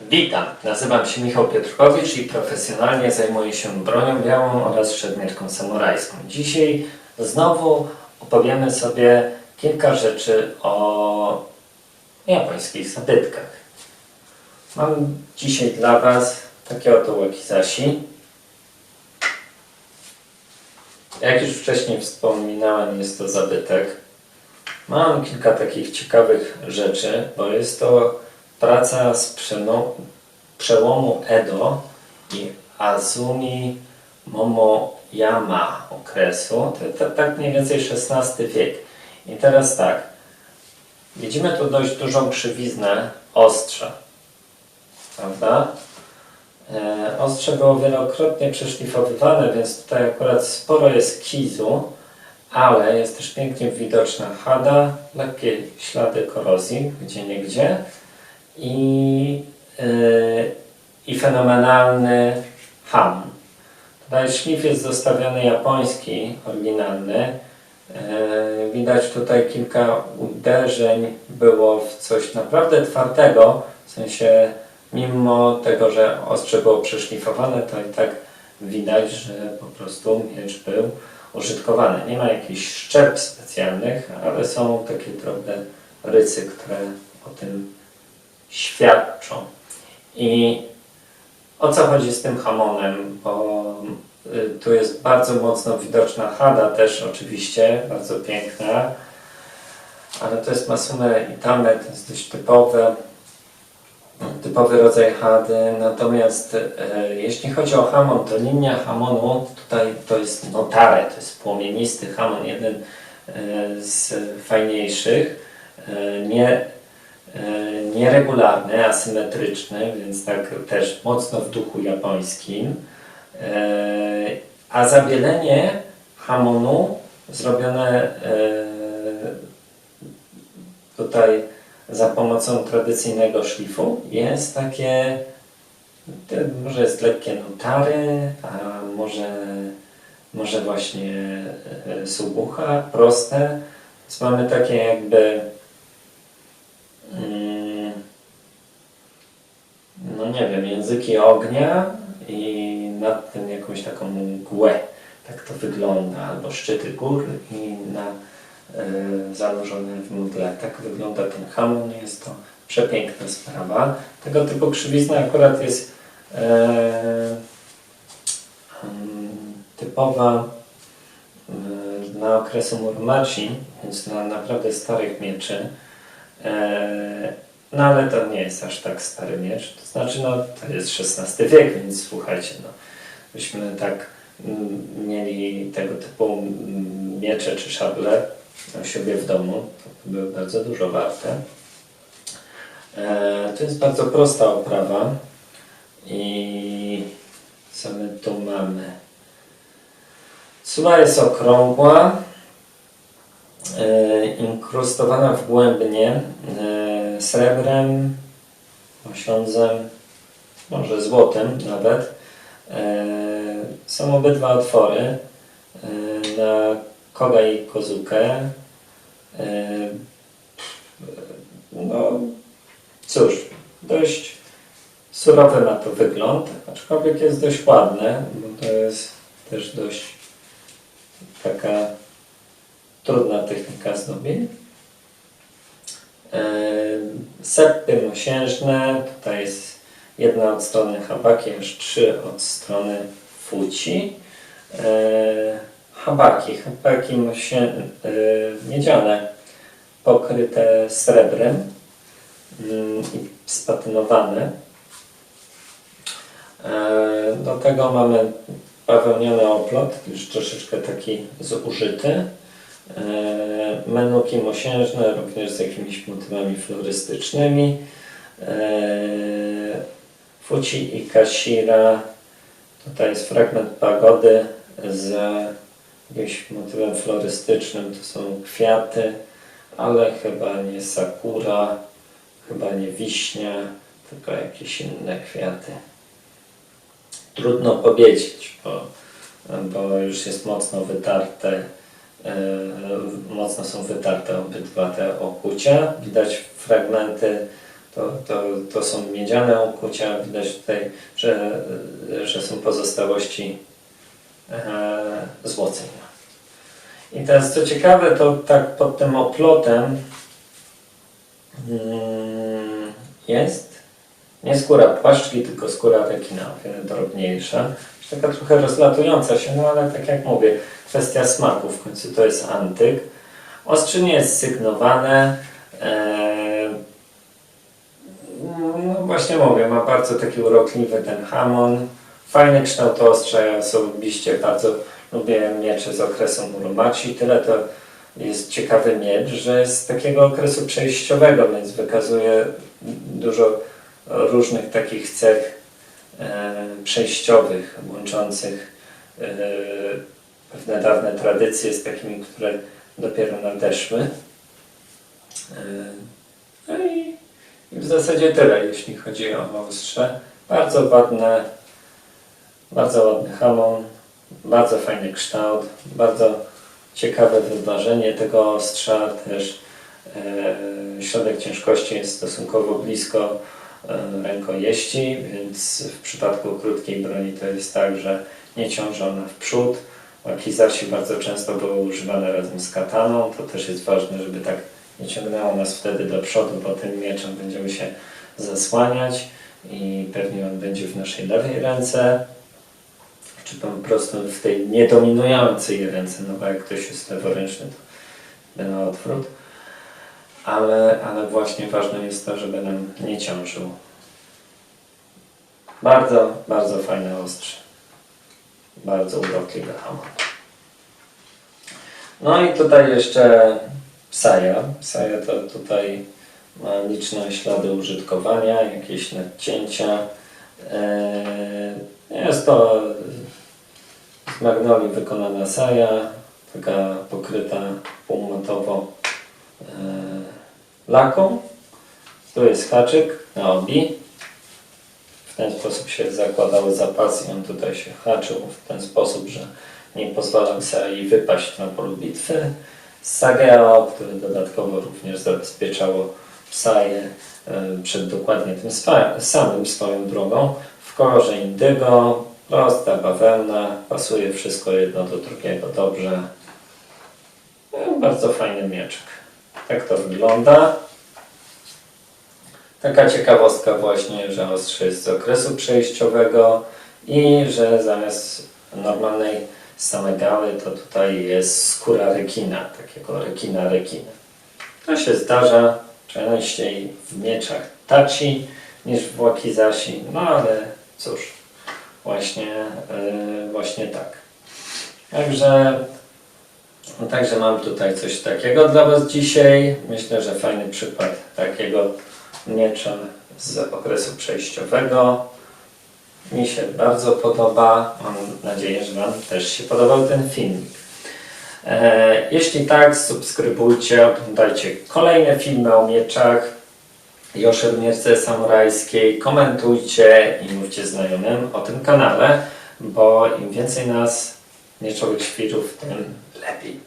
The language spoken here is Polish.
Witam, nazywam się Michał Piotrkowicz i profesjonalnie zajmuję się bronią białą oraz szermierką samurajską. Dzisiaj znowu opowiemy sobie kilka rzeczy o japońskich zabytkach. Mam dzisiaj dla Was takie oto wakizashi. Jak już wcześniej wspominałem, jest to zabytek. Mam kilka takich ciekawych rzeczy, bo jest to praca z przełomu Edo i Azumi Momoyama okresu. To, to tak mniej więcej XVI wiek. I teraz tak. Widzimy tu dość dużą krzywiznę ostrza. Prawda? E, ostrze było wielokrotnie przeszlifowywane, więc tutaj akurat sporo jest kizu, ale jest też pięknie widoczna hada, lekkie ślady korozji, gdzie niegdzie i, yy, i fenomenalny ham. Tutaj szlif jest zostawiony japoński, oryginalny. Yy, widać tutaj kilka uderzeń było w coś naprawdę twardego, w sensie mimo tego, że ostrze było przeszlifowane, to i tak widać, że po prostu miecz był użytkowany. Nie ma jakichś szczep specjalnych, ale są takie drobne rycy, które o tym świadczą. I o co chodzi z tym hamonem? Bo y, tu jest bardzo mocno widoczna hada też oczywiście, bardzo piękna, ale to jest Masume Itame, to jest dość typowe, typowy rodzaj hady. Natomiast e, jeśli chodzi o hamon, to linia hamonu tutaj to jest notare, to jest płomienisty hamon, jeden e, z fajniejszych, e, nie, nieregularny, asymetryczny, więc tak też mocno w duchu japońskim. E, a zabielenie hamonu zrobione e, tutaj za pomocą tradycyjnego szlifu jest takie, może jest lekkie notary, a może, może właśnie e, subucha, proste. Więc mamy takie jakby mm, no nie wiem, języki ognia i nad tym jakąś taką mgłę. Tak to wygląda, albo szczyty gór i na e, zanurzone w mgle. Tak wygląda ten hamon, jest to przepiękna sprawa. Tego typu krzywizna akurat jest mm, typowa e, na okresu Muromachi, więc na naprawdę starych mieczy. No ale to nie jest aż tak stary miecz. To znaczy, no to jest XVI wiek, więc słuchajcie, no byśmy tak mm, mieli tego typu mm, miecze czy szable u siebie w domu, to by były bardzo dużo warte. E, to jest bardzo prosta oprawa i co my tu mamy? Suwa jest okrągła, inkrustowana wgłębnie e, srebrem, osiądzem, może złotem nawet. E, są obydwa otwory e, na koga i kozukę. E, no cóż, dość surowy ma to wygląd, aczkolwiek jest dość ładne, bo to jest też dość taka trudna technika zdobień. E, Seppy mosiężne, tutaj jest jedna od strony habaki, aż trzy od strony fuci. E, habaki, habaki mosie, e, miedziane, pokryte srebrem mm, i spatynowane. Do tego mamy bawełniony oplot, już troszeczkę taki zużyty. E, Menuki mosiężne, również z jakimiś motywami florystycznymi. E, Fuci i Kashira. Tutaj jest fragment pagody z jakimś motywem florystycznym. To są kwiaty, ale chyba nie sakura, chyba nie wiśnia, tylko jakieś inne kwiaty. Trudno powiedzieć, bo, bo już jest mocno wytarte, mocno są wytarte obydwa te okucia. Widać fragmenty To, to, to są miedziane okucia, widać tutaj, że, że są pozostałości e, złocenia. I teraz co ciekawe, to tak pod tym oplotem mm, jest nie skóra płaszczki, tylko skóra rekina, drobniejsza. Taka trochę rozlatująca się, no ale tak jak mówię, kwestia smaku, w końcu to jest antyk. Ostrze nie jest sygnowane. Eee, no właśnie mówię, ma bardzo taki urokliwy ten hamon. Fajny kształt ostrza, ja osobiście bardzo lubię miecze z okresu Muromachi. Tyle to jest ciekawy miecz, że z takiego okresu przejściowego, więc wykazuje dużo różnych takich cech e, przejściowych, łączących e, pewne dawne tradycje z takimi, które dopiero nadeszły. E, no i, w zasadzie tyle, jeśli chodzi o ostrze. Bardzo ładne, bardzo ładny hamon, bardzo fajny kształt, bardzo ciekawe wyważenie tego ostrza, też środek ciężkości jest stosunkowo blisko rękojeści, więc w przypadku krótkiej broni to jest tak, że nie ciąży ona w przód. Wakizashi bardzo często były używane razem z kataną, to też jest ważne, żeby tak nie ciągnęło nas wtedy do przodu, bo tym mieczem będziemy się zasłaniać i pewnie on będzie w naszej lewej ręce, czy po prostu w tej niedominującej ręce, no bo jak ktoś jest leworęczny, to na odwrót. Ale, ale właśnie ważne jest to, żeby nam nie ciążył. Bardzo, bardzo fajne ostrze. Bardzo urokliwy hamon. No i tutaj jeszcze Saja. Saja to tutaj ma liczne ślady użytkowania, jakieś nadcięcia. Eee, Jest to z magnolii wykonana saja, taka pokryta półmatowo e, laką. Tu jest haczyk na obi. W ten sposób się zakładały zapasy on tutaj się haczył w ten sposób, że nie pozwalał sai wypaść na polu bitwy. Sageo, które dodatkowo również zabezpieczało saję e, przed dokładnie tym samym swoją drogą. W kolorze indygo, prosta bawełna, pasuje wszystko jedno do drugiego dobrze. No, bardzo fajny mieczek. Tak to wygląda. Taka ciekawostka właśnie, że ostrze jest z okresu przejściowego i że zamiast normalnej same gały to tutaj jest skóra rekina, takiego rekina rekina. To się zdarza częściej w mieczach tachi niż w wakizashi, no ale cóż, właśnie, yy, właśnie tak. Także, no także mam tutaj coś takiego dla Was dzisiaj. Myślę, że fajny przykład takiego miecza z okresu przejściowego. Mi się bardzo podoba. Mam nadzieję, że Wam też się podobał ten filmik. E, jeśli tak, subskrybujcie, oglądajcie kolejne filmy o mieczach i o szermierce samurajskiej. Komentujcie i mówcie znajomym o tym kanale, bo im więcej nas mieczowych świrów, tym lepiej.